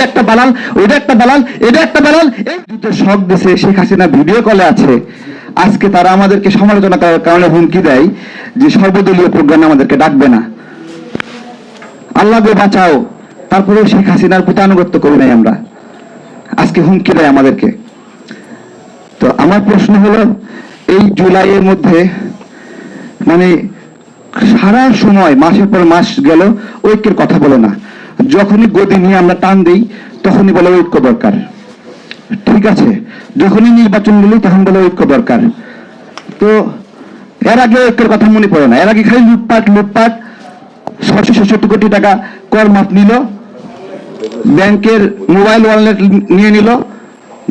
এটা একটা দালাল ওইটা একটা দালাল এটা একটা এই যুদ্ধের শখ শেখ হাসিনা, ভিডিও কলে আছে। আজকে তারা আমাদেরকে সমালোচনা করার কারণে হুমকি দেয় যে সর্বদলীয় আমাদেরকে ডাকবে না। আল্লাহ গো বাঁচাও। তারপরেও শেখ হাসিনার প্রতি আনুগত্য করি নাই আমরা। আজকে হুমকি দেয় আমাদেরকে। তো আমার প্রশ্ন হলো, এই জুলাইয়ের মধ্যে মানে সারা সময়, মাসের পর মাস গেল, ঐক্যের কথা বলে না। যখনই গদি নিয়ে আমরা টান দিই, তখনই বলে ঐক্য দরকার। ঠিক আছে, যখনই নির্বাচন গেলি তখন বলে ঐক্য দরকার। তো, এর আগে ঐক্যের কথা মনে পড়ে না। এর আগে খালি লুটপাট লুটপাট ছশো ছেষট্টি কোটি টাকা কর মাপ নিল, ব্যাংকের মোবাইল ওয়ালেট নিয়ে নিল,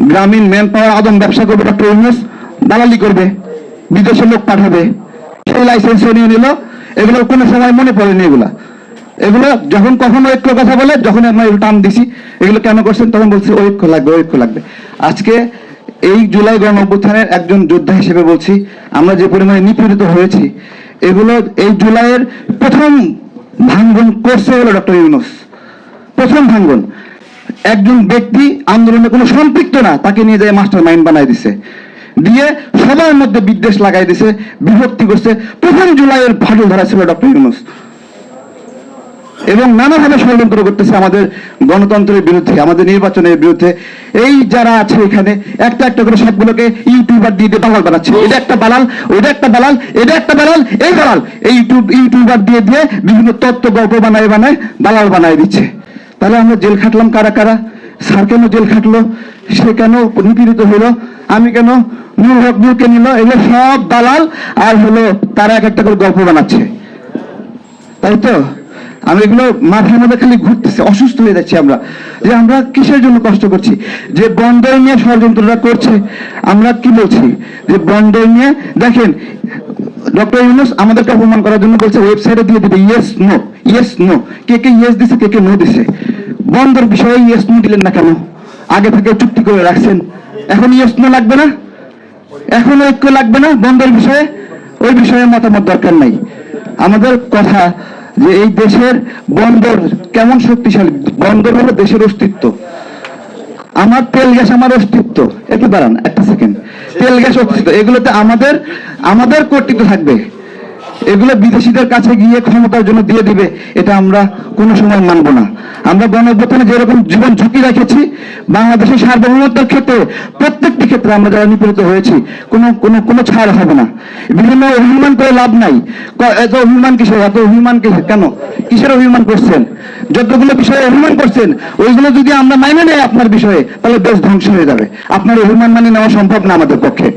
গ্রামীণ ম্যান পাওয়ার আদম ব্যবসা করবে ডক্টর ইউনুস, দালালি করবে বিদেশে লোক পাঠাবে, সেই লাইসেন্সও নিয়ে নিল। এগুলো কোনো সময় মনে পড়েনি এগুলা। এগুলো যখন কখনো ঐক্য কথা বলে যখন আমরা টান দিছি, এগুলো কেন করছেন, তখন বলছে ঐক্য লাগবে ঐক্য লাগবে। আজকে এই জুলাই গণ অভ্যুত্থানের একজন যোদ্ধা হিসেবে বলছি, আমরা যে পরিমাণে নিপীড়িত হয়েছি, এগুলো এই জুলাইয়ের প্রথম ভাঙ্গন করছে হলো ডক্টর ইউনুস। প্রথম ভাঙ্গন। একজন ব্যক্তি আন্দোলনে কোনো সম্পৃক্ত না, তাকে নিয়ে যায় মাস্টার মাইন্ড বানাই দিছে। দিয়ে সবার মধ্যে বিদ্বেষ লাগাই দিছে, বিভক্তি করছে। প্রথম জুলাইয়ের ফাটল ধরা ছিল ডক্টর ইউনুস। এবং নানাভাবে ষড়যন্ত্র করতেছে আমাদের গণতন্ত্রের বিরুদ্ধে, আমাদের নির্বাচনের বিরুদ্ধে। এই যারা আছে এখানে, একটা একটা করে সবগুলোকে ইউটিউবার দিয়ে দিয়ে দালাল বানাচ্ছে। এটা একটা দালাল ওইটা একটা দালাল এটা একটা বালাল, এই দালাল এই ইউটিউব, ইউটিউবার দিয়ে দিয়ে বিভিন্ন তত্ত্ব গল্প বানায় বানায় দালাল বানায় দিচ্ছে। তাহলে আমরা জেল খাটলাম কারা কারা? স্যার কেন জেল খাটলো? সে কেন নিপীড়িত হইল আমি কেন নূর হক নূরকে নিল? এগুলো সব দালাল আর হলো তারা এক একটা করে গল্প বানাচ্ছে। তাই তো? আমি এগুলো মাথার মধ্যে খালি ঘুরতেছে, অসুস্থ হয়ে যাচ্ছি আমরা। যে আমরা কিসের জন্য কষ্ট করছি? যে বন্দর নিয়ে ষড়যন্ত্রটা করছে, আমরা কি বলছি? যে বন্দর নিয়ে, দেখেন, ডক্টর ইউনুস আমাদেরকে অপমান করার জন্য বলছে ওয়েবসাইটে দিয়ে দিবে ইয়েস নো ইয়েস নো কে কে ইয়েস দিছে, কে কে নো দিছে? বন্দর বিষয়ে ইয়েস নো দিলেন না কেন? আগে থেকে চুক্তি করে রাখছেন। এখন ইয়েস নো লাগবে না? এখন ঐক্য লাগবে না বন্দর বিষয়ে? ওই বিষয়ে মতামত দরকার নাই। আমাদের কথা যে এই দেশের বন্দর কেমন শক্তিশালী? বন্দর হলো দেশের অস্তিত্ব। আমার তেল গ্যাস আমার অস্তিত্ব। একটু দাঁড়ান, একটা সেকেন্ড তেল গ্যাস অস্তিত্ব, এগুলোতে আমাদের আমাদের কর্তৃত্ব থাকবে। এগুলো বিদেশিদের কাছে গিয়ে ক্ষমতার জন্য দিয়ে দিবে, এটা আমরা কোনো সময় মানব না। আমরা গণঅভ্যুত্থানে যেরকম জীবন ঝুঁকি রেখেছি, বাংলাদেশের সার্বভৌমত্বের ক্ষেত্রে প্রত্যেকটি ক্ষেত্রে আমরা যারা নিপীড়িত হয়েছি, কোনো কোনো কোনো ছাড় হবে না। বিভিন্ন অভিমান করে লাভ নাই। এত অভিমান কিসের? এত অভিমান কেন? কিসের অভিমান করছেন? যতগুলো বিষয়ে অভিমান করছেন, ওইগুলো যদি আমরা মাইনে নেই আপনার বিষয়ে, তাহলে দেশ ধ্বংস হয়ে যাবে। আপনার অভিমান মানে নেওয়া সম্ভব না আমাদের পক্ষে।